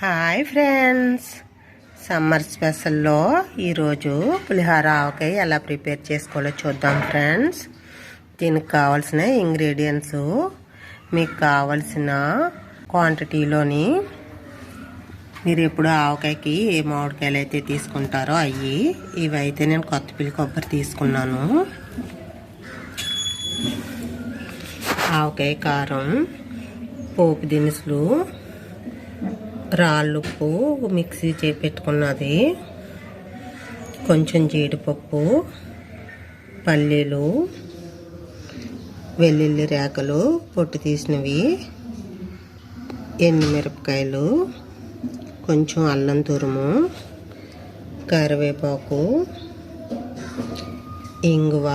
Hi friends summer స్పెషల్లో ఈరోజు పులిహోర ఆవకాయ ఎలా prepare చేసుకోవాలో చూద్దాం ఫ్రెండ్స్ దీనికి కావాల్సిన ఇంగ్రీడియంట్స్ మీకు కావలసిన క్వాంటిటీలోని మీరు ఎప్పుడు ఆవకాయకి ఏ మామిడికాయలు అయితే తీసుకుంటారో అవి ఇవి అయితే నేను కొత్తపిల్లి కొబ్బరి తీసుకున్నాను. ఆవకాయ కారం పోపు దినుసులు రాళ్ళుప్పు మిక్సీ చేపెట్టుకున్నది కొంచెం జీడిపప్పు పల్లీలు వెల్లుల్లి రేకలు పొట్టు తీసినవి ఎండుమిరపకాయలు కొంచెం అల్లం తురుము కరివేపాకు ఇంగువ.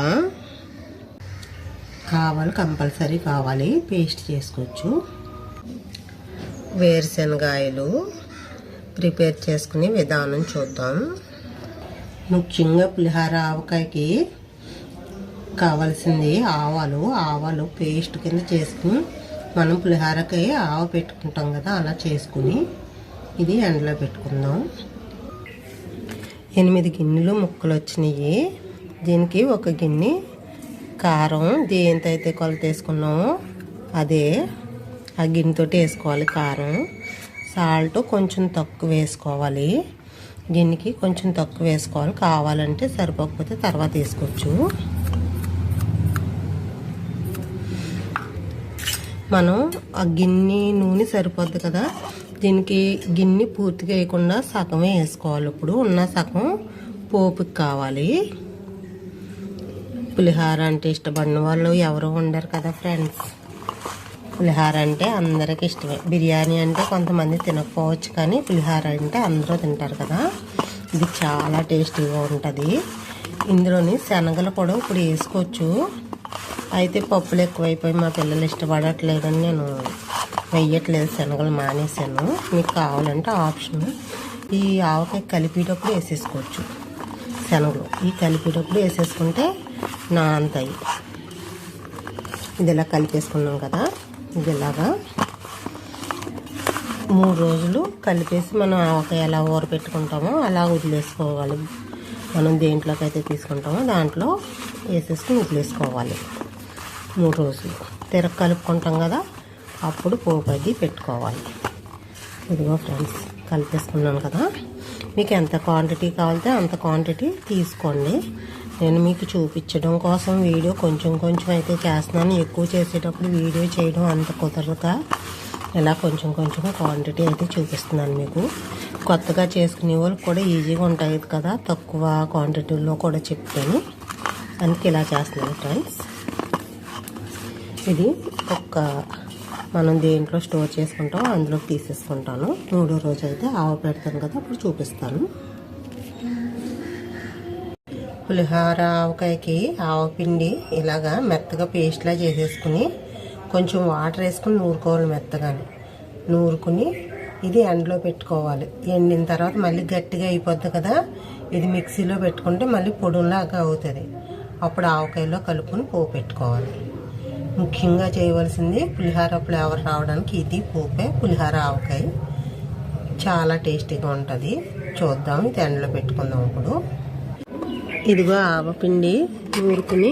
కావాలి కంపల్సరీ కావాలి పేస్ట్ చేసుకోవచ్చు. వేరుశనగాయలు ప్రిపేర్ చేసుకునే విధానం చూద్దాం. ముఖ్యంగా పులిహార ఆవకాయకి కావాల్సింది ఆవాలు. ఆవాలు పేస్ట్ కింద చేసుకుని మనం పులిహారకి ఆవ పెట్టుకుంటాం కదా అలా చేసుకుని ఇది ఎండలో పెట్టుకుందాం. ఎనిమిది గిన్నెలు ముక్కలు వచ్చినాయి. దీనికి ఒక గిన్నె కారం. దేంతైతే అయితే కొలత వేసుకున్నామో అదే ఆ గిన్నెతోటి వేసుకోవాలి కారం సాల్ట్ కొంచెం తక్కువ వేసుకోవాలి. గిన్నెకి కొంచెం తక్కువ వేసుకోవాలి. కావాలంటే సరిపోకపోతే తర్వాత వేసుకోవచ్చు. మనం ఆ గిన్నె నూనె సరిపోద్ది కదా? దీనికి గిన్నె పూర్తిగా వేయకుండా సగమే వేసుకోవాలి. ఇప్పుడు ఉన్న సగం పోపుకి కావాలి. పులిహార అంటే ఇష్టపడిన వాళ్ళు ఎవరు ఉండరు కదా ఫ్రెండ్స్? పులిహార అంటే అందరికి ఇష్టమే. బిర్యానీ అంటే కొంతమంది తినకపోవచ్చు కానీ పులిహార అంటే అందరూ తింటారు కదా. ఇది చాలా టేస్టీగా ఉంటుంది. ఇందులోని శనగలు కూడా ఇప్పుడు వేసుకోవచ్చు. అయితే పప్పులు ఎక్కువైపోయి మా పిల్లలు ఇష్టపడట్లేదని నేను వెయ్యట్లేదు శనగలు మానేసాను మీకు కావాలంటే ఆప్షన్ ఈ ఆవకాయ కలిపేటప్పుడు వేసేసుకోవచ్చు. శనగలు ఈ కలిపేటప్పుడు వేసేసుకుంటే నాంతాయి ఇది ఇలా కలిపేసుకున్నాం కదా. ఇది ఇలాగా మూడు రోజులు కలిపేసి మనం ఆవకాయ ఎలా ఊర పెట్టుకుంటామో అలా వదిలేసుకోవాలి. మనం దేంట్లోకి అయితే తీసుకుంటామో దాంట్లో వేసేసుకుని వదిలేసుకోవాలి. మూడు రోజులు. తిరగ కలుపుకుంటాం కదా అప్పుడు పోపు అది పెట్టుకోవాలి. ఇదిగో ఫ్రెండ్స్ కలిపేసుకున్నాను కదా. మీకు ఎంత క్వాంటిటీ కావాలితే అంత క్వాంటిటీ తీసుకోండి. నేను మీకు చూపించడం కోసం వీడియో కొంచెం కొంచెం అయితే చేస్తున్నాను. ఎక్కువ చేసేటప్పుడు వీడియో చేయడం అంత కుదరక ఇలా కొంచెం కొంచెం క్వాంటిటీ అయితే చూపిస్తున్నాను మీకు. కొత్తగా చేసుకునే వాళ్ళకి కూడా ఈజీగా ఉంటాయి కదా. తక్కువ క్వాంటిటీలో కూడా చెప్తాను అందుకే ఇలా చేస్తున్నాను ఫ్రెండ్స్ ఇది ఒక మనం దేంట్లో స్టోర్ చేసుకుంటామో అందులోకి తీసేసుకుంటాను. మూడో రోజు అయితే ఆవ పెడతాను కదా అప్పుడు చూపిస్తాను. పులిహోర ఆవకాయకి ఆవపిండి ఇలాగా మెత్తగా పేస్ట్లా చేసేసుకుని కొంచెం వాటర్ వేసుకుని నూరుకోవాలి మెత్తగాని. నూరుకుని ఇది ఎండలో పెట్టుకోవాలి. ఎండిన తర్వాత మళ్ళీ గట్టిగా అయిపోద్ది కదా ఇది మిక్సీలో పెట్టుకుంటే మళ్ళీ పొడులాగా అవుతుంది. అప్పుడు ఆవకాయలో కలుపుకొని పోపు పెట్టుకోవాలి. ముఖ్యంగా చేయవలసింది పులిహార ఫ్లేవర్ రావడానికి ఇది పోపే పులిహార ఆవకాయ. చాలా టేస్టీగా ఉంటుంది. చూద్దాం ఇది ఎండలో పెట్టుకుందాం ఇప్పుడు. ఇదిగో ఆవపిండి నూరుకుని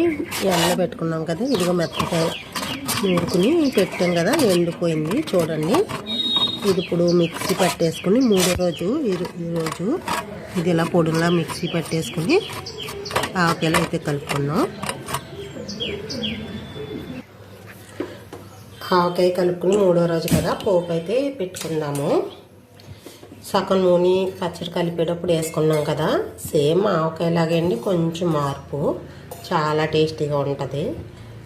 ఎండలో పెట్టుకున్నాం కదా ఇదిగో మెత్తకాయ నూరుకుని పెట్టాం కదా ఎండిపోయింది. చూడండి. ఇది ఇప్పుడు మిక్సీ పట్టేసుకుని మూడో రోజు ఈరోజు ఇది ఇలా పొడిలా మిక్సీ పట్టేసుకుని ఆవకాయలు అయితే కలుపుకున్నాం ఆవకాయ కలుపుకుని మూడో రోజు కదా పోపు అయితే పెట్టుకుందాము. సగం నూనె పచ్చడి కలిపేటప్పుడు వేసుకున్నాం కదా. సేమ్ ఆవకాయలాగే అండి కొంచెం మార్పు. చాలా టేస్టీగా ఉంటుంది.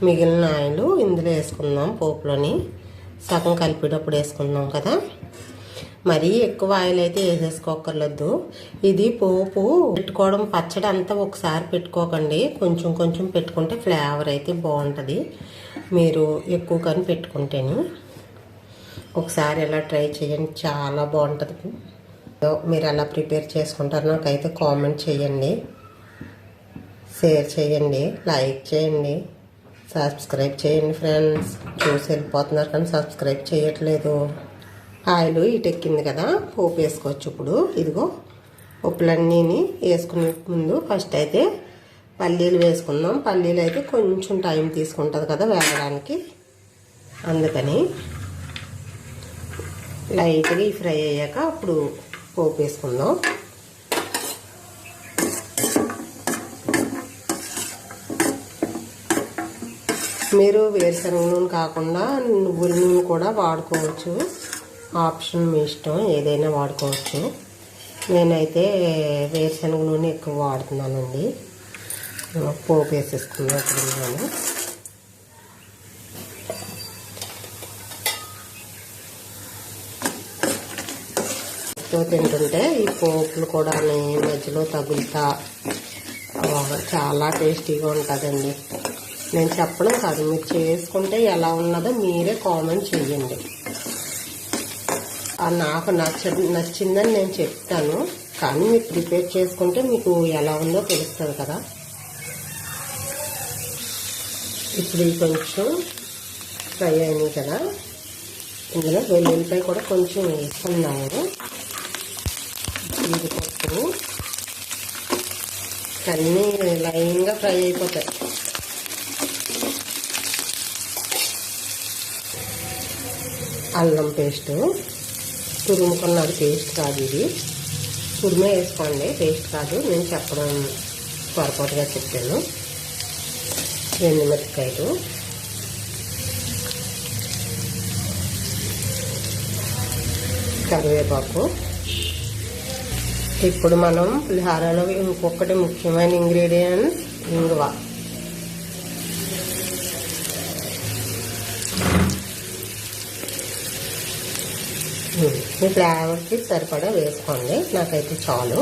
మిగిలిన ఆయిల్ ఇందులో వేసుకుందాం పోపులోని. సగం కలిపేటప్పుడు వేసుకుందాం కదా. మరీ ఎక్కువ ఆయిల్ అయితే వేసేసుకోకర్లేదు ఇది పోపు పెట్టుకోవడం పచ్చడి అంతా ఒకసారి పెట్టుకోకండి. కొంచెం కొంచెం పెట్టుకుంటే ఫ్లేవర్ అయితే బాగుంటుంది. మీరు ఎక్కువ కానీ పెట్టుకుంటేనే ఒకసారి ఎలా ట్రై చేయండి. చాలా బాగుంటుంది. మీరు ఎలా ప్రిపేర్ చేసుకుంటారు. నాకైతే కామెంట్ చేయండి. షేర్ చేయండి. లైక్ చేయండి. సబ్స్క్రైబ్ చేయండి ఫ్రెండ్స్. చూసి వెళ్ళిపోతున్నారు కానీ సబ్స్క్రైబ్ చేయట్లేదు. ఆయిల్ ఇటెక్కింది కదా. పోపు వేసుకోవచ్చు ఇప్పుడు. ఇదిగో పప్పులన్నీని వేసుకునే ముందు ఫస్ట్ అయితే పల్లీలు వేసుకుందాం పల్లీలు అయితే కొంచెం టైం తీసుకుంటుంది కదా వేగడానికి. అందుకని లైట్గా ఈ ఫ్రై అయ్యాక అప్పుడు పోపు వేసుకుందాం. మీరు వేరుశనగ నూనె కాకుండా నువ్వుల నూనె కూడా వాడుకోవచ్చు. ఆప్షన్ మీ ఇష్టం ఏదైనా వాడుకోవచ్చు. నేనైతే వేరుశనగ నూనె ఎక్కువ వాడుతున్నానండి. పోపు వేసేసుకున్నాను ఇప్పుడు నేను తో తింటుంటే ఈ పోపులు కూడా మధ్యలో తగులుతా. చాలా టేస్టీగా ఉంటుందండి. నేను చెప్పడం కాదు మీరు చేసుకుంటే ఎలా ఉన్నదో మీరే కామెంట్ చేయండి. నాకు నచ్చ నచ్చిందని నేను చెప్తాను కానీ మీరు ప్రిపేర్ చేసుకుంటే మీకు ఎలా ఉందో తెలుస్తుంది కదా. ఇప్పుడు కొంచెం ఫ్రై అయినాయి కదా. ఇందులో వెల్లుల్లిపాయ కూడా కొంచెం వేసుకున్నాము జీడిపప్పు. అన్నీ లైన్గా ఫ్రై అయిపోతాయి. అల్లం పేస్టు. తురుముకున్నది పేస్ట్ కాదు ఇది. తురుమే వేసుకోండి పేస్ట్ కాదు. నేను చెప్పడం పొరపాటుగా చెప్పాను. రెండు మిరపకాయలు కరివేపాకు. ఇప్పుడు మనం పులిహారలో ఇంకొకటి ముఖ్యమైన ఇంగ్రీడియంట్స్ ఇంగువ. మీ ఫ్లేవర్కి సరిపడా వేసుకోండి. నాకైతే చాలు.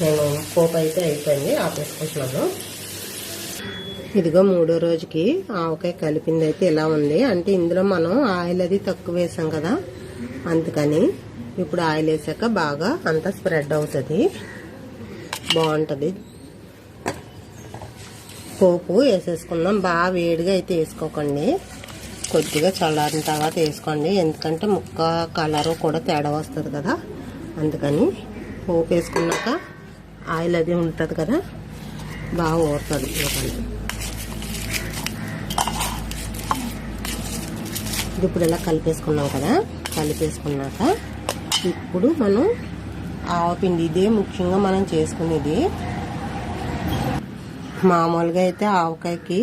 నేను పోపు అయితే అయిపోయింది ఆపేసుకుంటున్నాను. ఇదిగో మూడో రోజుకి ఆవకాయ కలిపింది అయితే ఇలా ఉంది. అంటే ఇందులో మనం ఆయిల్ అది తక్కువ వేసాం కదా అందుకని ఇప్పుడు ఆయిల్ వేసాక బాగా అంతా స్ప్రెడ్ అవుతుంది. బాగుంటుంది. పోపు వేసేసుకుందాం. బాగా వేడిగా అయితే వేసుకోకండి. కొద్దిగా చల్లారిన తర్వాత వేసుకోండి. ఎందుకంటే ముక్క కలరు కూడా తేడా వస్తుంది కదా. అందుకని పోపు వేసుకున్నాక ఆయిల్ అది ఉంటుంది కదా బాగా ఊరుతుంది. ఇది ఇప్పుడు ఇలా కలిపేసుకున్నాం కదా కలిపేసుకున్నాక ఇప్పుడు మనం ఆవపిండి ఇదే ముఖ్యంగా మనం చేసుకునేది. మామూలుగా అయితే ఆవకాయకి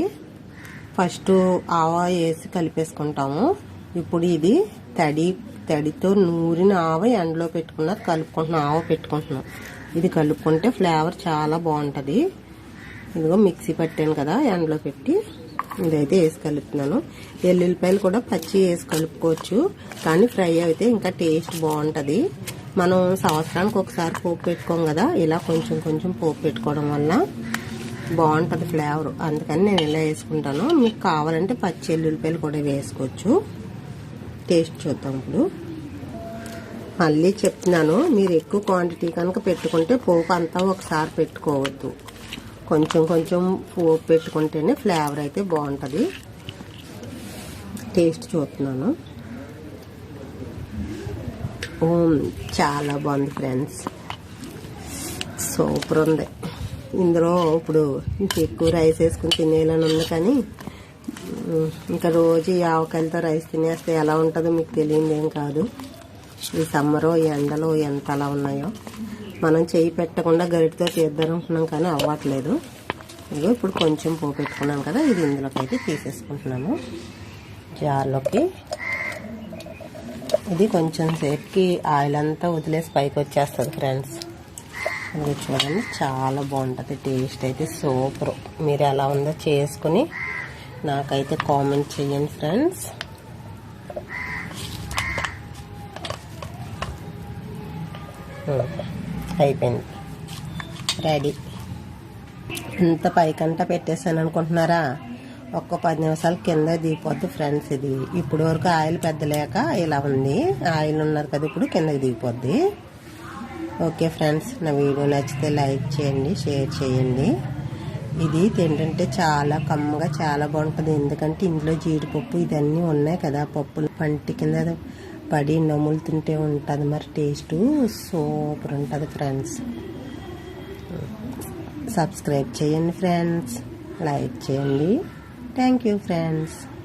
ఫస్ట్ ఆవ వేసి కలిపేసుకుంటాము. ఇప్పుడు ఇది తడి తడితో నూరిన ఆవ ఎండలో పెట్టుకున్న కలుపుకుంటున్నాం ఆవ పెట్టుకుంటున్నాం. ఇది కలుపుకుంటే ఫ్లేవర్ చాలా బాగుంటుంది. ఇదిగో మిక్సీ పట్టాను కదా ఎండలో పెట్టి. ఇదైతే వేసి కలుపుతున్నాను. ఎల్లుల్లిపాయలు కూడా పచ్చి వేసి కలుపుకోవచ్చు. కానీ ఫ్రై అయితే ఇంకా టేస్ట్ బాగుంటుంది. మనం సంవత్సరానికి ఒకసారి పోపు పెట్టుకోం కదా ఇలా కొంచెం కొంచెం పోపు పెట్టుకోవడం వల్ల బాగుంటుంది ఫ్లేవర్. అందుకని నేను ఇలా వేసుకుంటాను. మీకు కావాలంటే పచ్చి ఎల్లుల్లిపాయలు కూడా వేసుకోవచ్చు. టేస్ట్ చూద్దాం ఇప్పుడు. మళ్ళీ చెప్తున్నాను మీరు ఎక్కువ క్వాంటిటీ కనుక పెట్టుకుంటే పోపు అంతా ఒకసారి పెట్టుకోవద్దు. కొంచెం కొంచెం పోపు పెట్టుకుంటేనే ఫ్లేవర్ అయితే బాగుంటుంది. టేస్ట్ చూస్తున్నాను. ఓ, చాలా బాగుంది ఫ్రెండ్స్. సూపర్ ఉంది. ఇందులో ఇప్పుడు ఎక్కువ రైస్ వేసుకుని తినేయాలని ఉంది కానీ ఇంకా రోజు యావకాయలతో ఆవకాయలతో రైస్ తినేస్తే ఎలా ఉంటుందో మీకు తెలియదు ఏం కాదు. ఈ సమ్మరు ఈ ఎండలు ఎంత అలా ఉన్నాయో. మనం చేయి పెట్టకుండా గరిటితో చేద్దాం అనుకున్నాం కానీ అవ్వట్లేదు. ఇదిగో ఇప్పుడు కొంచెం పో పెట్టుకున్నాం కదా ఇది ఇందులోకి అయితే తీసేసుకుంటున్నాము. జార్లోకి. ఇది కొంచెం సేపుకి ఆయిల్ అంతా వదిలేసి పైకి వచ్చేస్తుంది ఫ్రెండ్స్. ఇది చూడండి చాలా బాగుంటుంది టేస్ట్ అయితే సూపర్. మీరు ఎలా ఉందో చేసుకుని నాకైతే కామెంట్ చేయండి ఫ్రెండ్స్. అయిపోయింది. రెడీ. ఇంత పైకంట పెట్టేసాను అనుకుంటున్నారా? ఒక్క పది నిమిషాలు కింద దిగిపోద్ది ఫ్రెండ్స్ ఇది. ఇప్పుడు వరకు ఆయిల్ పెద్ద లేక ఇలా ఉంది. ఆయిల్ ఉన్నారు కదా ఇప్పుడు కిందకి దిగిపోద్ది. ఓకే ఫ్రెండ్స్ నా వీడియో నచ్చితే లైక్ చేయండి షేర్ చేయండి. ఇది తింటుంటే చాలా కమ్మగా చాలా బాగుంటుంది. ఎందుకంటే ఇందులో జీడిపప్పు ఇదన్నీ ఉన్నాయి కదా పప్పులు పంటి కింద పడి నములు తింటే ఉంటుంది మరి టేస్ట్. సూపర్ ఉంటుంది ఫ్రెండ్స్. సబ్స్క్రైబ్ చేయండి ఫ్రెండ్స్. లైక్ చేయండి. Thank you friends.